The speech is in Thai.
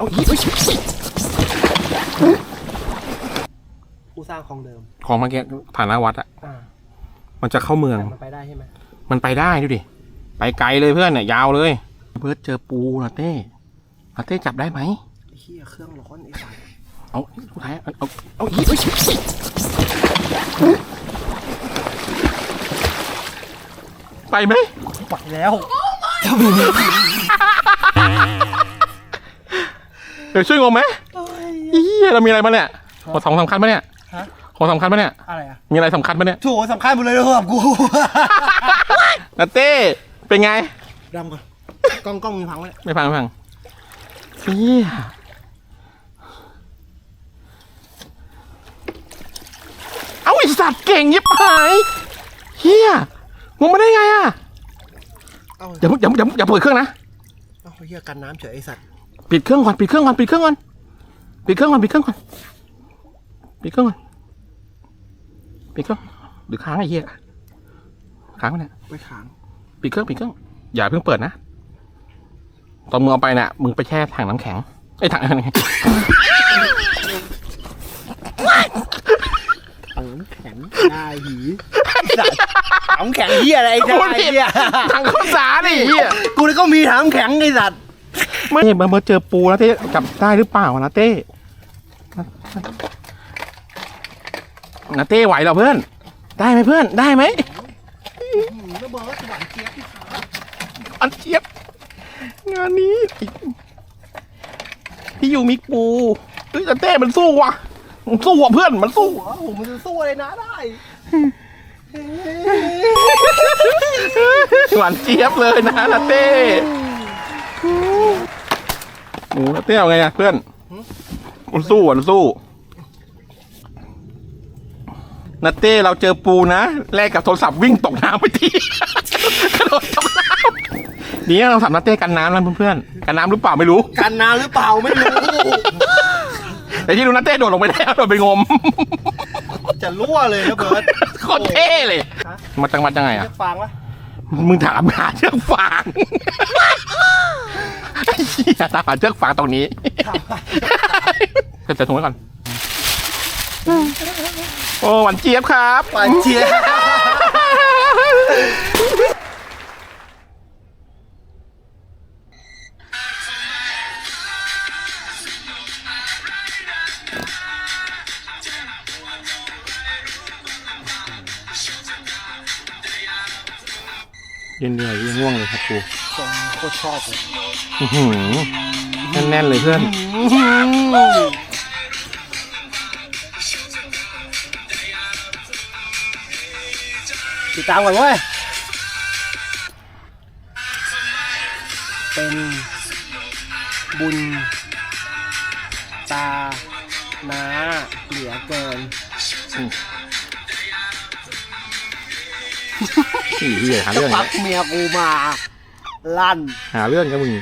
เอาอีกเฮ้ยผู้สร้างของเดิม ของเมื่อกี้ผ่านหน้าวัดอะอ่ามันจะเข้าเมือง แต่มันไปได้ใช่ไหมมันไปได้ดูดิ ไปไกลเลยเพื่อนเนี่ยยาวเลย เบิร์ดเจอปูนะเต้นะเต้จับได้ไหม ไอ้เหี้ยเครื่องร้อนไอ้สัสเอาสุดท้ายเอาเอาเอาอีกเฮ้ยไปไหมไหวแล้ว เดี๋ยวช่วยงมไหมเฮียเรามีอะไรมาเนี่ยของสำคัญปะเนี่ยฮะ ของสำคัญปะเนี่ยอะไรอะมีอะไรสำคัญปะเนี่ยโถสำคัญหมดเลยนะครับกูนาเต้เป็นไง ดำก่อนกล้องกล้องมีพังไหมไม่ฟังไม่ฟังเฮียเอาไอสัตว์เก่งยิบหายเฮียงงมาได้ไงอะเอ้าอย่าเพิ่งอย่าเพิ่งอย่าเพิ่งอย่าเปิดเครื่องนะเอ้าเหี้ยกันน้ำเฉยไอ้สัตว์ ปิดเครื่องก่อนปิดเครื่องก่อนปิดเครื่องก่อนปิดเครื่องก่อนปิดเครื่องก่อนปิดเครื่องก่อนปิดเครื่องหรือค้างไอ้เหี้ยค้างไว้เนี่ยไม่ขังปิดเครื่องปิดเครื่องอย่าเพิ่งเปิดนะตอนมึงเอาไปน่ะมึงไปแช่ถังน้ำแข็งไอ้ยถังน้ำแข็งถังน้ำแข็งได้หีไอ้สัตว์ถังน้ำแข็งเหี้ยอะไรได้เหี้ยถังข้าวสารไอ้เหี้ยกูนี่ก็มีถังน้ำแข็งไอ้สัตว์ ไม่เมื่อเมื่อเจอปูแล้วเต้จับได้หรือเปล่านะเต้นะเต้ไหวเหรอเพื่อน ได้ไหมเพื่อนได้ไหมระเบิดหวานเจี๊ยบอันเจี๊ยบงานนี้พี่อยู่มิกปูเฮ้ยแต่เต้มันสู้ว่ะมันสู้ว่ะเพื่อนมันสู้หัวผมมันจะสู้อะไรนะได้หวานเจี๊ยบเลยนะนาเต้ โอ้นาเต้เอาไงอะเพื่อนมันสู้อะมันสู้นาเต้เราเจอปูนะแลกกับโทรศัพท์วิ่งตกน้ำไปทีกระโดดตกน้ำนี่เราถามนาเต้กันน้ำนะเพื่อนๆกันน้ำหรือเปล่าไม่รู้ กันน้ำหรือเปล่าไม่รู้แต่ที่รู้นาเต้โดดลงไปแล้วโดดไปงม จะรั่วเลยนะเบิร์ดโคตรเท่เลยฮะมาจังหวัดยังไงอะจะฟังวะมึงถามหาเชือกฟาง ไอ้เหี้ยถามหาเชือกฟางตรงนี้จะถุงไว้ก่อน โอ้หวานเจี๊ยบครับหวานเจี๊ยบเย็นเหนื่อยยังง่วงเลยครับครูผมโคตรชอบเลยอื้อหือ แน่นๆเลยเพื่อนติดตามก่อนเว้ย เป็นบุญ ตาน้าเหลือเกินสี่ที่หาเรื่อง พันะกเมียกูมา ลั่น หาเรื่องกับมึง